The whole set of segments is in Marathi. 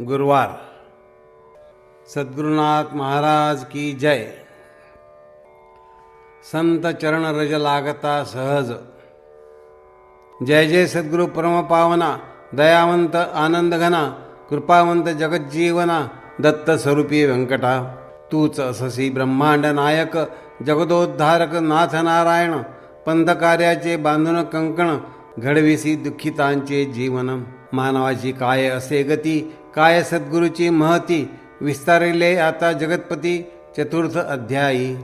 गुरुवार। सद्गुरुनाथ महाराज की जय। संत चरण रज लागता सहज। जय जय सद्गुरु परमपावना दयावंत आनंद घना कृपावंत जगज्जीवना दत्त स्वरूपी व्यंकटा तूच अससी ब्रह्मांड नायक जगदोद्धारक नाथ नारायण पंथकार्याचे बांधून कंकण घडविसी दुःखितांचे जीवन मानवाची काय असे गती काय सद्गुरूची महती विस्तारिले आता जगतपती चतुर्थ अध्यायी.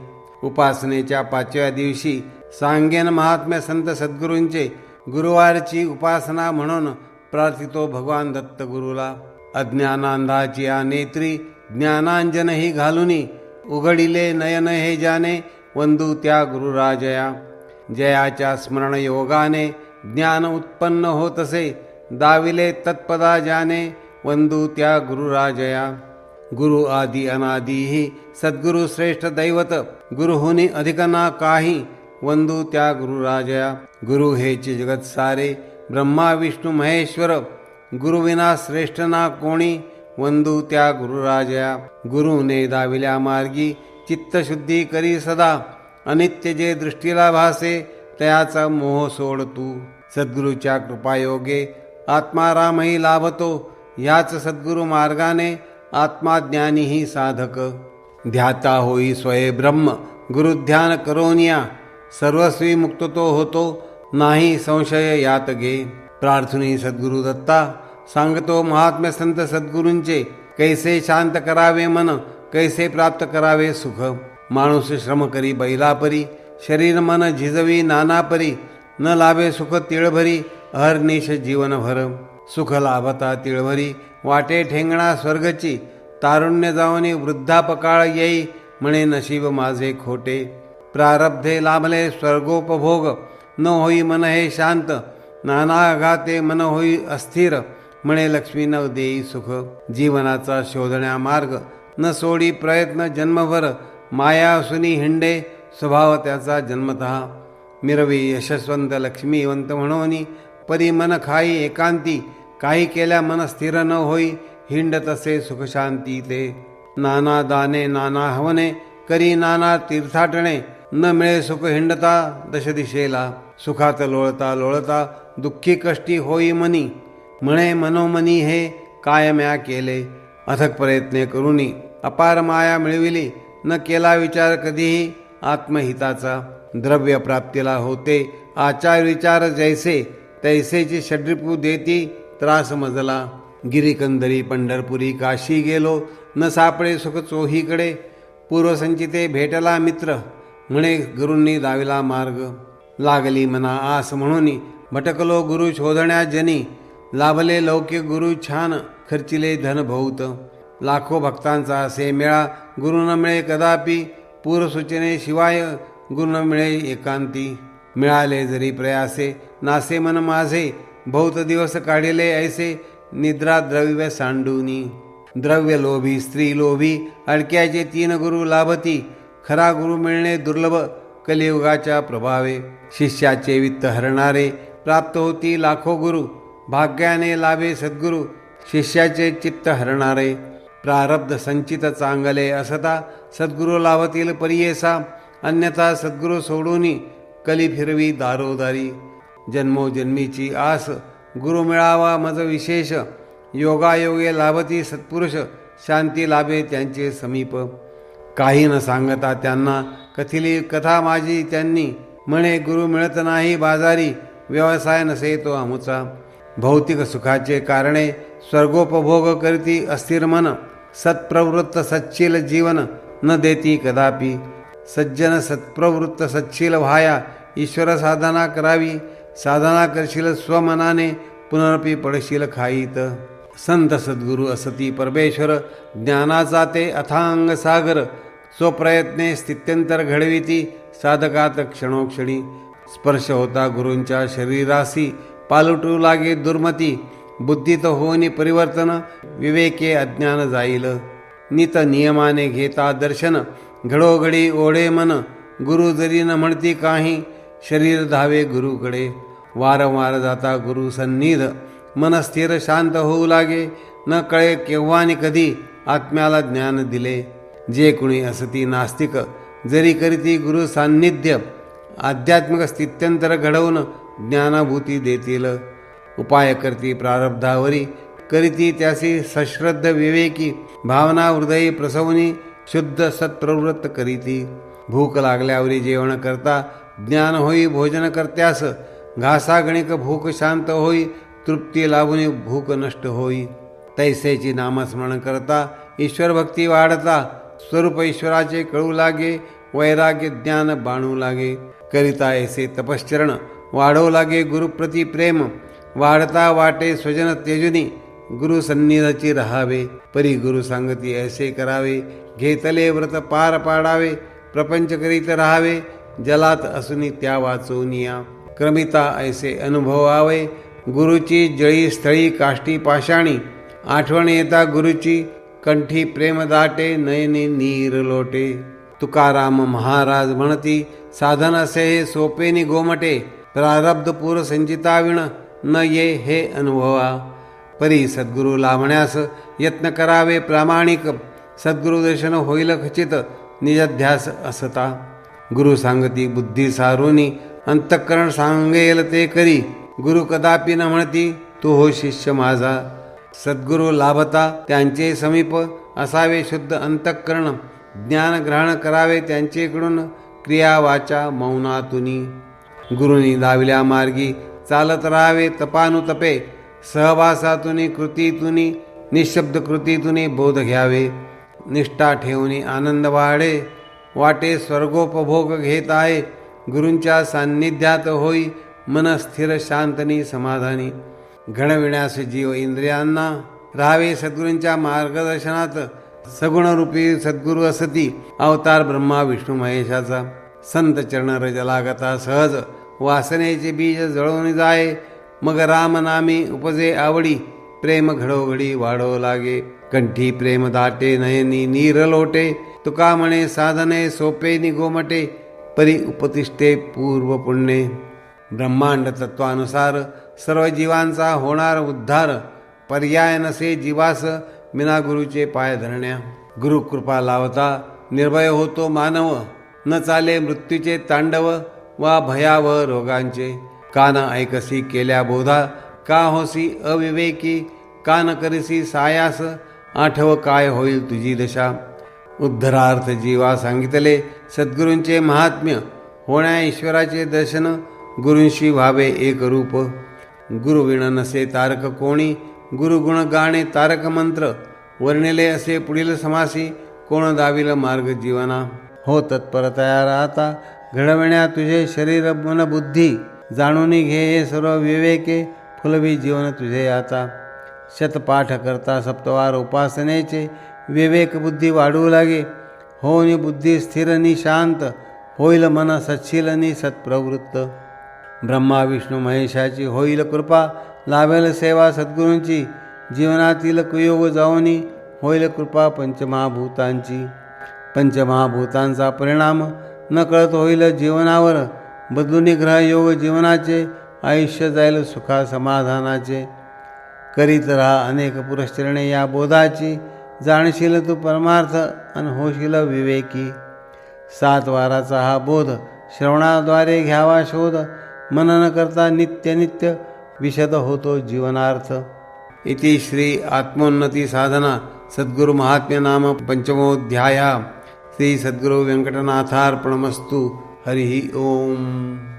उपासनेच्या पाचव्या दिवशी सांगेन महात्म्य संत सद्गुरूंचे गुरुवारची उपासना म्हणून प्रार्थितो भगवान दत्तगुरूला. अज्ञानांधाची नेत्री ज्ञानांजनही घालुनी उघडिले नयन हे जाने वंदू त्या गुरुराजया. जयाच्या स्मरण योगाने ज्ञान उत्पन्न होत असे दाविले तत्पदा जाने वंदू त्या गुरुराजया गुरु आदि अनादिही सद्गुरु श्रेष्ठ दैवत गुरुहुनी अधिक ना काही वंदू त्या गुरुराजया गुरु हेचे जगत सारे ब्रह्मा विष्णू महेश्वर गुरुविना श्रेष्ठ ना कोणी वंदू त्या गुरुराजया गुरुने दाविल्या मार्गी चित्तशुद्धी करी सदा अनित्य जे दृष्टीला भासे तयाचा मोह सोड तू सद्गुरूच्या कृपायोगे आत्मारामही लाभतो याच सद्गुरु मार्गाने आत्माज्ञानीही साधक. ध्याता होई स्वय ब्रह्म गुरुध्यान करोनिया सर्वस्वी मुक्त तो होतो नाही संशय यात घे प्रार्थनी सद्गुरु दत्ता सांगतो महात्म्य संत सद्गुरूंचे कैसे शांत करावे मन कैसे प्राप्त करावे सुख. माणूस श्रम करी बैलापरी शरीर मन झिजवी नानापरी न लाभे सुख तिळभरी अहर्निश जीवनभर सुख लाभता तिळवरी वाटे ठेंगणा स्वर्गची तारुण्य जावणी वृद्धापकाळ येई म्हणे नशीब माझे खोटे. प्रारब्धे लाभले स्वर्गोपभोग न होई मन हे शांत नाना घाते मन होई अस्थिर म्हणे लक्ष्मी न देई सुख. जीवनाचा शोधण्या मार्ग न सोडी प्रयत्न जन्मभर माया सुनी हिंडे स्वभाव त्याचा जन्मतः. मिरवी यशस्वंत लक्ष्मीवंत म्हणून परी मन खाई एकांती काही केल्या मन स्थिर न होई हिंड तसे सुखशांती ते. नाना दाने नाना हवने करी नाना तीर्थाटणे न मिळे सुख हिंडता दशदिशेला सुखात लोळता लोळता दुःखी कष्टी होई मनी. म्हणे मनोमनी हे कायम्या केले. अथक प्रयत्ने करूनी अपार माया मिळविली न केला विचार कधीही आत्महिताचा. द्रव्य प्राप्तीला होते आचार विचार जैसे तैसेची षड्रिपू देती त्रास मजला। गिरीकंदरी पंढरपुरी काशी गेलो न सापडे सुख चोहीकडे। पूर्वसंचिते भेटला मित्र म्हणे गुरूंनी दाविला मार्ग। लागली मना आस म्हणून भटकलो गुरु शोधण्या जनी। लाभले लौकिक गुरु छान खर्चिले धन भौत लाखो भक्तांचा असे मेळा गुरु न मिळे कदापि। पूर्वसूचने शिवाय गुरु न मिळे एकांती। मिळाले जरी प्रयासे नासे मन माझे बहुत दिवस काढिले ऐसे निद्रा द्रव्य सांडूनी. द्रव्य लोभी स्त्री लोभी अडक्याचे तीन गुरु लाभती खरा गुरु मिळणे दुर्लभ कलियुगाच्या प्रभावे. शिष्याचे वित्त हरणारे प्राप्त होती लाखो गुरु भाग्याने लाभे सद्गुरु शिष्याचे चित्त हरणारे. प्रारब्ध संचित चांगले असता सद्गुरु लाभतील परियेसा अन्यथा सद्गुरु सोडूनी कली फिरवी दारोदारी. जन्मोजन्मीची आस. गुरु मिळावा मज विशेष. योगायोगे लाभती सत्पुरुष. शांती लाभे त्यांचे समीप. काही न सांगता त्यांना कथिली कथा माझी त्यांनी. म्हणे गुरु मिळत नाही बाजारी. व्यवसाय नसे तो आमुचा. भौतिक सुखाचे कारणे स्वर्गोपभोग करती अस्थिर मन. सत्प्रवृत्त सच्चिल जीवन न देती कदापि. सज्जन सत्प्रवृत्त सच्चिल व्हाया. ईश्वर साधना करावी. साधना करशील स्वमनाने पुनरपी पडशील खाईत. संत सद्गुरु असती परमेश्वर ज्ञानाचा ते अथांग सागर. स्वप्रयत्ने स्थित्यंतर घडविती साधकात क्षणोक्षणी. स्पर्श होता गुरूंच्या शरीरासी पालटू लागे दुर्मती. बुद्धीत होनी परिवर्तन विवेके अज्ञान जाईल. नित नियमाने घेता दर्शन घडोघडी ओढे मन. गुरु जरी न म्हणती काही शरीर धावे गुरुकडे. वारंवार जाता गुरु सन्निध. मन स्थिर शांत होऊ लागे. न कळे केव्हा आणि कधी आत्म्याला ज्ञान दिले. जे कुणी असती नास्तिक जरी करीती गुरु सान्निध्य आध्यात्मिक स्थित्यंतर घडवून ज्ञानाभूती देतील. उपाय करती प्रारब्धावरी करीती त्यासी सश्रद्ध विवेकी भावना हृदयी प्रसवनी शुद्ध सत्प्रवृत्त करीती. भूक लागल्यावरी जेवण करता ज्ञान होई भोजन करत्यास घासागणिक भूक शांत होई तृप्ती लाभून भूक नष्ट होई. तैसेची नामस्मरण करता ईश्वर भक्ती वाढता स्वरूप ईश्वराचे कळू लागे वैराग्य ज्ञान बाणू लागे. करिता ऐसे तपश्चरण वाढवू लागे गुरुप्रती प्रेम वाढता वाटे स्वजन तेजुनी गुरु सन्निधाची राहावे. परी गुरु सांगती ऐसे करावे घेतले व्रत पार पाडावे प्रपंच करीत राहावे जलात असूनी त्या वाचवनिया क्रमिता ऐसे अनुभवावे गुरुची जळी स्थळी काष्टी पाषाणी। आठवण येता गुरुची कंठी प्रेमदाटे नयने नीर लोटे। तुकाराम महाराज म्हणती साधन असे हे सोपेनी गोमटे। प्रारब्ध पूर संचिताविण न ये हे अनुभवा। परी सद्गुरू लाभण्यास यत्न करावे प्रामाणिक। सद्गुरु दर्शन होईल खचित। निजध्यास असता। गुरु सांगती बुद्धी सारुनी अंतःकरण सांगेल ते करी. गुरु कदापि न म्हणती तू हो शिष्य माझा. सद्गुरु लाभता त्यांचे समीप असावे शुद्ध अंतःकरण. ज्ञान ग्रहण करावे त्यांचेकडून क्रिया वाचा मौनातुनी. गुरुनी दाविल्या मार्गी चालत राहावे तपानुतपे. सहवासातुनी कृतीतुनी निशब्द कृतीतुनी बोध घ्यावे. निष्ठा ठेवून आनंद वाढे. वाटे स्वर्गोपभोग घेत आहे. गुरूंच्या सान्निध्यात होई. मन स्थिर शांतनी समाधानी. घडविण्यास जीव इंद्रियांना राहावे सद्गुरूंच्या मार्गदर्शनात. सगुणरूपी सद्गुरू असती. अवतार ब्रह्मा विष्णू महेशाचा. संत चरण रजलागता सहज. वासनेचे बीज जळवून जाय. मग रामनामी उपजे आवडी. प्रेम घडोघडी वाढो लागे. कंठी प्रेम दाटे नयनी नीर लोटे तुका म्हणे साधने सोपे निगोमटे परी उपतिष्ठे पूर्व पुण्ये. ब्रह्मांड तत्वानुसार सर्व जीवांचा होणार उद्धार पर्याय नसे जीवास बिना गुरुचे पाय धरण्या. गुरु कृपा लावता निर्भय होतो मानव न चाले मृत्यूचे तांडव वा भयाव रोगांचे. कान ऐकसी केल्या बोधा का होसी अविवेकी कान करिसी सायास आठव काय होईल तुझी दशा? उद्धरार्थ जीवा सांगितले सद्गुरूंचे महात्म्य होण्या ईश्वराचे दर्शन गुरूंशी व्हावे एक रूप. गुरुविण नसे तारक कोणी गुरुगुण गाणे तारक मंत्र. वर्णिले असे पुढील समासी कोण दाविल मार्ग जीवना? हो तत्पर तयार आता घडविण्या तुझे शरीर मन बुद्धी. जाणून घे हे सर्व विवेके फुलवी जीवन तुझे आता. शतपाठ करता सप्तवार उपासनेचे विवेक बुद्धी लागे. होनी बुद्धी स्थिर नि शांत होईल मन सच्छील नि सत्प्रवृत्त. ब्रह्मा विष्णू महेशाची होईल कृपा लाभेल सेवा सद्गुरूंची जीवनातील कुयोग जाऊनी होईल कृपा पंचमहाभूतांची. पंचमहाभूतांचा परिणाम न कळत होईल जीवनावर बदलून ग्रह योग जीवनाचे आयुष्य जाईल सुखा समाधानाचे. करीत राहा. अनेक पुरश्चरणे या बोधाची जाणशील तू परमार्थ आणि होशील विवेकी. सात वाराचा हा बोध श्रवणाद्वारे घ्यावा शोध. मनन करता नित्य नित्य विशद होतो जीवनार्थ. इति श्री आत्मोन्नती साधना. सद्गुरु महात्म्य नाम पंचमोध्याया. श्री सद्गुरु व्यंकटनाथार्पणमस्तु हरि ओम.